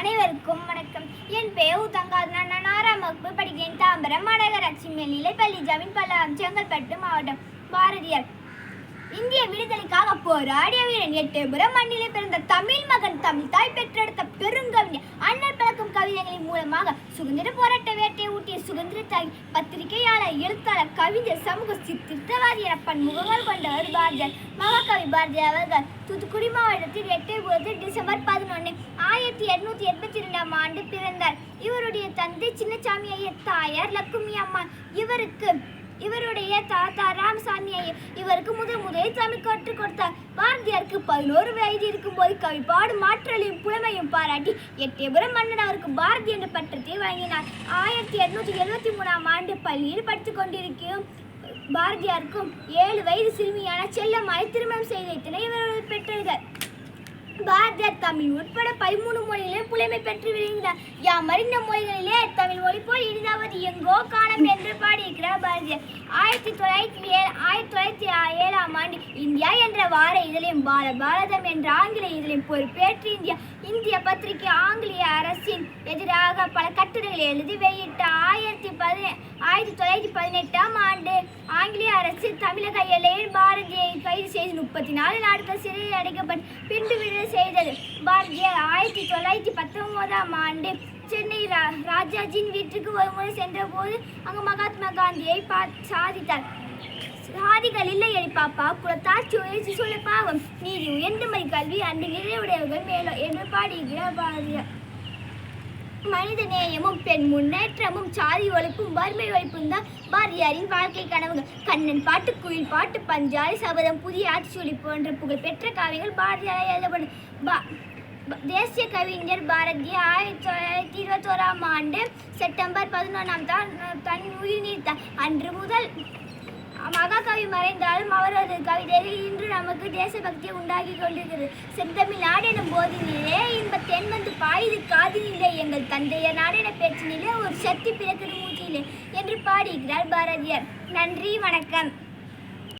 அனைவருக்கும் வணக்கம். என் பெயர் தங்காது நான் ஆறாம் வகுப்பு படிக்கிறேன். தாம்பரம் மாநகராட்சி மேல்நிலை பள்ளி ஜமீன் பள்ளம் செங்கல்பட்டு மாவட்டம் பாரதியார். இந்திய விடுதலைக்காக போராடிய வீரன் எட்டயபுரம் மண்ணிலே பிறந்த தமிழ் மகன் தமிழ் தாய் பெற்றெடுத்த பெருங்கவிஞர் அண்ணல் பழக்கும் கவிதைகளின் மூலமாக சுதந்திர போராட்ட வேட்டையை ஊட்டிய சுதந்திர தாய் பத்திரிகையாளர் எழுத்தாளர் கவிஞர் சமூக சித்திரவாதி என பன்முகங்கள் கொண்டவர் பாரதியார். மகாகவி பாரதியார் அவர்கள் தூத்துக்குடி மாவட்டத்தில் எட்டயபுரத்தில் டிசம்பர் பதினொன்று ஆயிரத்தி எட்நூத்தி எண்பத்தி இரண்டாம் ஆண்டு பிறந்தார். இவருடைய தந்தை சின்னசாமி ஐயர் தாயார் லக்குமி அம்மா இவருக்கு இவருடைய தாத்தா ராமசாமி ஐயர் இவருக்கு முதல் முதலில் தமிழ் கற்றுக் கொடுத்தார். பாரதியாருக்கு பதினோரு வயது இருக்கும்போது கவி பாடும் ஆற்றலையும் புலமையும் பாராட்டி எட்டயபுரம் மன்னன் அவருக்கு பாரதி என்ற பட்டத்தை வழங்கினார். ஆயிரத்தி எட்நூத்தி எழுபத்தி மூணாம் ஆண்டு பள்ளியில் படித்துக் கொண்டிருக்கும் பாரதியாருக்கும் ஏழு வயது சிறுமியான செல்லம்மாய் திருமணம் செய்து வைத்தனர் இவர்கள் பெற்றோர்கள். பாரதிய தமிழ் உட்பட பதிமூணு மொழிகளிலும் புலமை பெற்று விளங்கினார் யாம் அறிந்த மொழிகளிலே தமிழ் மொழி போல் இனிதாவது எங்கோ காணம் என்று பாடியிருக்கிறார் பாரதியார். ஆயிரத்தி தொள்ளாயிரத்தி ஏழு ஆயிரத்தி தொள்ளாயிரத்தி ஏழாம் ஆண்டு இந்தியா என்ற வார இதழையும் பால பாரதம் என்ற ஆங்கில இதழையும் பொறுப்பேற்று இந்தியா இந்திய பத்திரிகை ஆங்கிலேய அரசின் எதிராக பல கட்டுரைகளை எழுதி வெளியிட்ட ஆயிரத்தி பதினே ஆயிரத்தி தொள்ளாயிரத்தி பதினெட்டாம் ஆண்டு ஆங்கிலேய அரசு தமிழக எல்லையில் பாரதியை கைது செய்து முப்பத்தி நாலு நாட்கள் சிறையில் அடைக்கப்பட்டு பின்பு விடுதலை செய்தது. பாரதியார் ஆயிரத்தி தொள்ளாயிரத்தி பத்தொன்பதாம் ஆண்டு சென்னை ரா ராஜாஜியின் வீட்டுக்கு ஒரு முறை சென்றபோது அங்கு மகாத்மா காந்தியை பா சாதித்தார். சாதிகள் இல்லை எடி பாப்பா குலத்தார் சுழற்சி சொல்ல பாவம். நீதி உயர்ந்தமை கல்வி அன்று நிறைவுடையவர்கள் மேலோ என்று பாடுகிறார் பாரதியார். மனித நேயமும் பெண் முன்னேற்றமும் சாதி ஒழிப்பும் வறுமை ஒழிப்பும் தான் பாரதியாரின் வாழ்க்கை கனவுகள். கண்ணன் பாட்டு குயில் பாட்டு பஞ்சாலி சபதம் புதிய ஆட்சி போன்ற புகழ்பெற்ற காவியங்கள் பாரதியாரால் எழுதப்படும் பா தேசிய கவிஞர் பாரதி ஆயிரத்தி தொள்ளாயிரத்தி இருபத்தோராம் ஆண்டு செப்டம்பர் பதினொன்றாம் தான் தன் உயிர் நீத்தார். அன்று முதல் மகாகவி மறைந்தாலும் அவரது கவிதைகள் இன்று நமக்கு தேசபக்தியை உண்டாகி கொண்டிருக்கிறது. செந்தமிழ் நாடெனும் எனும் போதினிலே இன்ப தென்வந்து பாயுது காதினிலே. எங்கள் தந்தைய நாடென பேச்சினிலே ஒரு சக்தி பிறக்குது மூச்சிலே என்று பாடுகிறார் பாரதியார். நன்றி வணக்கம்.